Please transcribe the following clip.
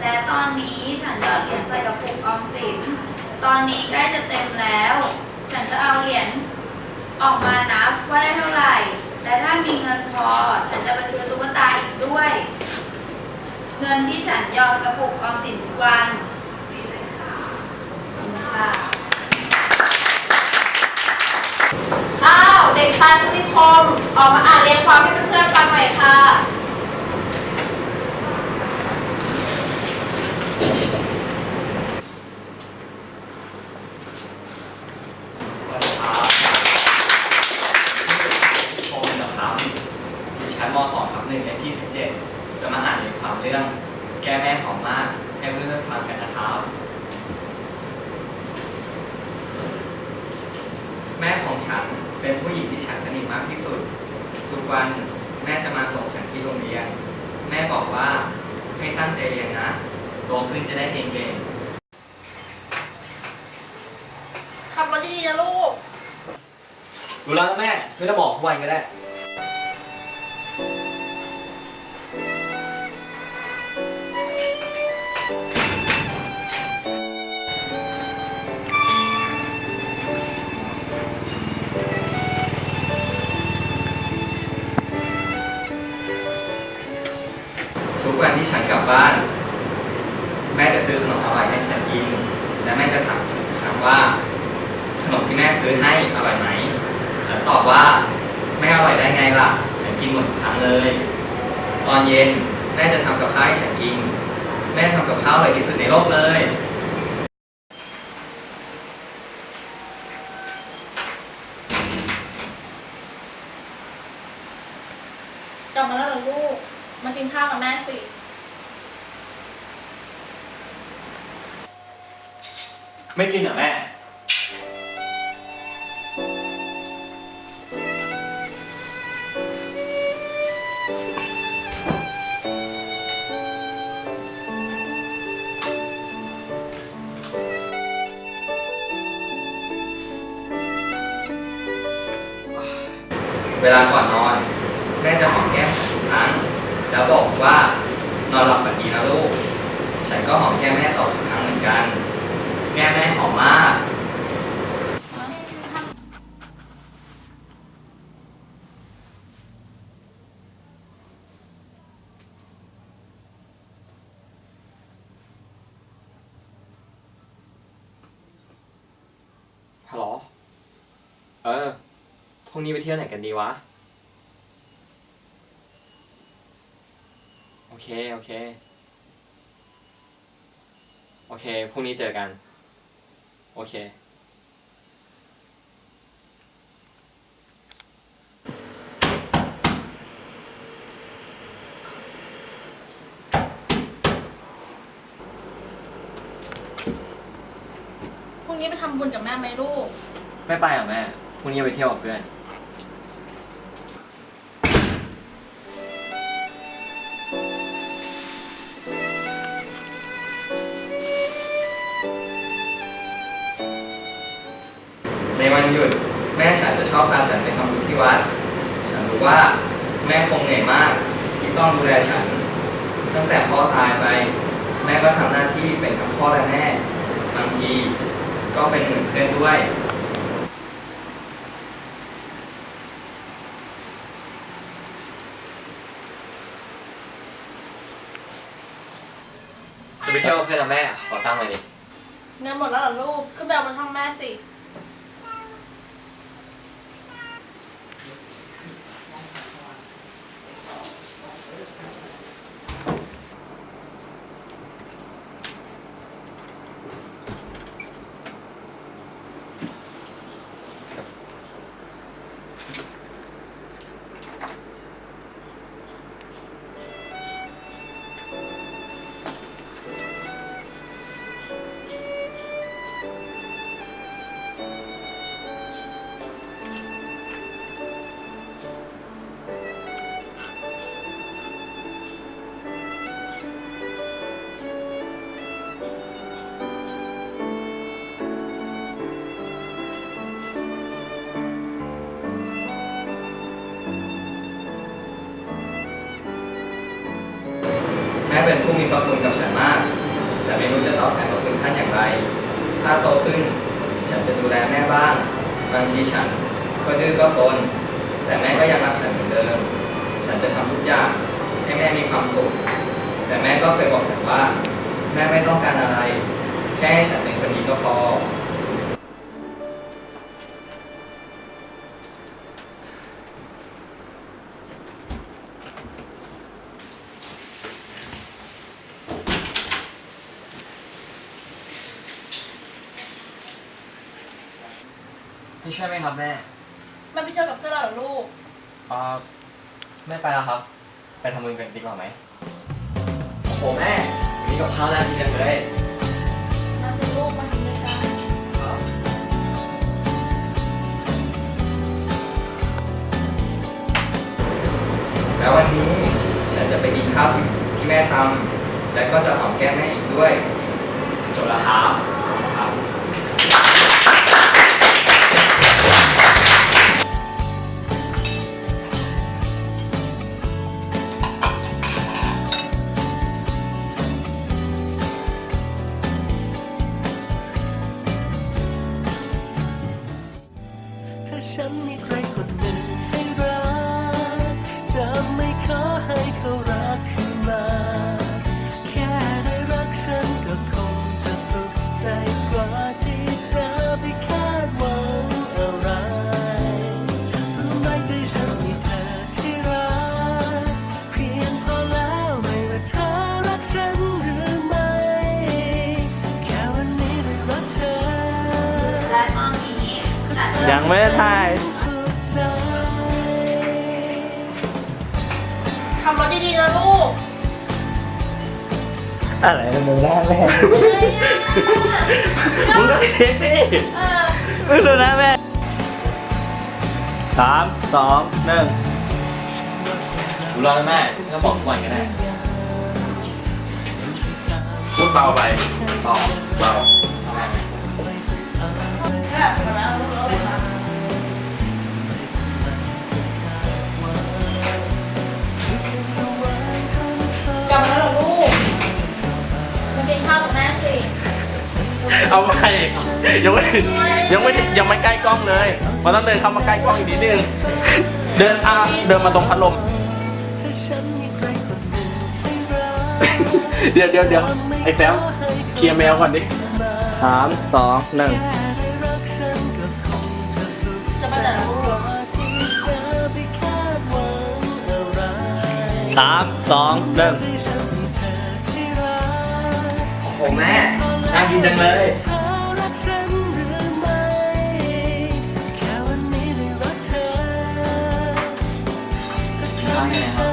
และตอนนี้ฉันหยอดเหรียญใส่กระปุกออมสิน ตอนนี้ใกล้จะเต็มแล้ว ฉันจะเอาเหรียญออกมานับว่าได้เท่าไหร่ และถ้ามีเงินพอ ฉันจะไปซื้อตุ๊กตาอีกด้วย เงินที่ฉันหยอดกระปุกออมสินทุกวันอ้าว เด็กชายพุทธิคม ออกมาอ่านเรียงความให้เพื่อนๆฟังหน่อยค่ะ สวัสดีครับโทมนะครับอยู่ชั้นม .2 ครับหนึ่งเลขที่ 17 จะมาอ่านในความเรื่องแก้แม่หอมมาก ให้เพื่อนๆฟังกันนะครับ แม่ของฉันเป็นผู้หญิงที่ฉันสนิทมากที่สุด ทุกวันแม่จะมาส่งฉันที่โรงเรียน แม่บอกว่าให้ตั้งใจเรียนนะโตขึ้นจะได้เก่งๆขับรถดีๆนะลูก รู้แล้วนะแม่ ไม่ต้องบอกทุกวันก็ได้ ทุกวันที่ฉันกลับบ้าน แม่จะซื้อขนมอร่อยให้ฉันกิน และแม่จะถามฉันถามว่า ขนมที่แม่ซื้อให้อร่อยไหม ฉันตอบว่าไม่อร่อยได้ไงล่ะ ฉันกินหมดทุกครั้งเลย ตอนเย็นแม่จะทำกับข้าวให้ฉันกิน แม่ทำกับข้าวอร่อยที่สุดในโลกเลย กลับมาแล้วเหรอลูก มา กินข้าวกับแม่สิ ไม่กินเหรอแม่ เวลาก่อนนอน แม่จะหอมแก้มฉันทุกครั้ง แล้วบอกว่านอนหลับฝันดีนะลูก ฉันก็หอมแก้มแม่ต่อทุกครั้งเหมือนกัน แก้มแม่หอมมากฮัลโหลเออ พรุ่งนี้ไปเที่ยวไหนกันดีวะ โอ เค โอเค โอเค พรุ่งนี้เจอกัน โอเค พรุ่งนี้ไปทำบุญกับแม่ไหมลูก ไม่ไปอะแม่ พรุ่งนี้ไปเที่ยวกับเพื่อน ในวันหยุดแม่ฉันจะชอบพาฉันไปทำบุญที่วัด ฉันรู้ว่าแม่คงเหนื่อยมากที่ต้องดูแลฉัน ตั้งแต่พ่อตายไป แม่ก็ทำหน้าที่เป็นทั้งพ่อและแม่บางทีก็เป็นเหมือนเพื่อนด้วยจะไปเที่ยวกับเพื่อนนะแม่ ขอตังค์หน่อยดิเงินหมดแล้วเหรอลูกขึ้นไปเอาบนห้องแม่สิ เป็นผู้มีพระคุณกับฉันมาก ฉันไม่รู้จะตอบแทนพระคุณท่านอย่างไร ถ้าโตขึ้น ฉันจะดูแลแม่บ้าง บางทีฉันก็ดื้อก็ซน แต่แม่ก็ยังรักฉันเหมือนเดิม ฉันจะทำทุกอย่างให้แม่มีความสุข แต่แม่ก็เคยบอกฉันว่า แม่ไม่ต้องการอะไร แค่ให้ฉันเป็นคนดีก็พอ ให้ช่วยไหมครับแม่มันไปเที่ยวกับเพื่อนเราเหรอลูก อ่าแม่ไปแล้วครับ ไปทำบุญกันดีกว่าไหมโอ้โหแม่มีกับข้าวน่ากินจังเลยมาสิลูกมากินด้วยกัน แล้ววันนี้ฉันจะไปกินข้าวที่ที่แม่ทำและก็จะหอมแก้มแม่อีกด้วยจบแล้วครับ ไม่ได้ถ่ายทำรถดีๆนะลูกอะไรมึงหน้าแม่เฮ้ยมึงก็เทคดิเออมึงดูหน้าแม่สามสองหนึ่งดูรอแล้วแม่ไม่ต้องบอกก่อนก็ได้พูดเบาไปต่อเบา เอาใหม่ยังไม่ยังไม่ยังไม่ใกล้กล้องเลยมันต้องเดินเข้ามาใกล้กล้องอีกนิดนึงเดินอะเดินมาตรงพัดลมเดี๋ยวเดี๋ยวเดี๋ยวไอ้แฟมเคลียร์แมวก่อนดิสามสองหนึ่งจะไปไหนล่ะลูกสามสองหนึ่งโอ้โหแม่ น่ากินจังเลยทำไงครับ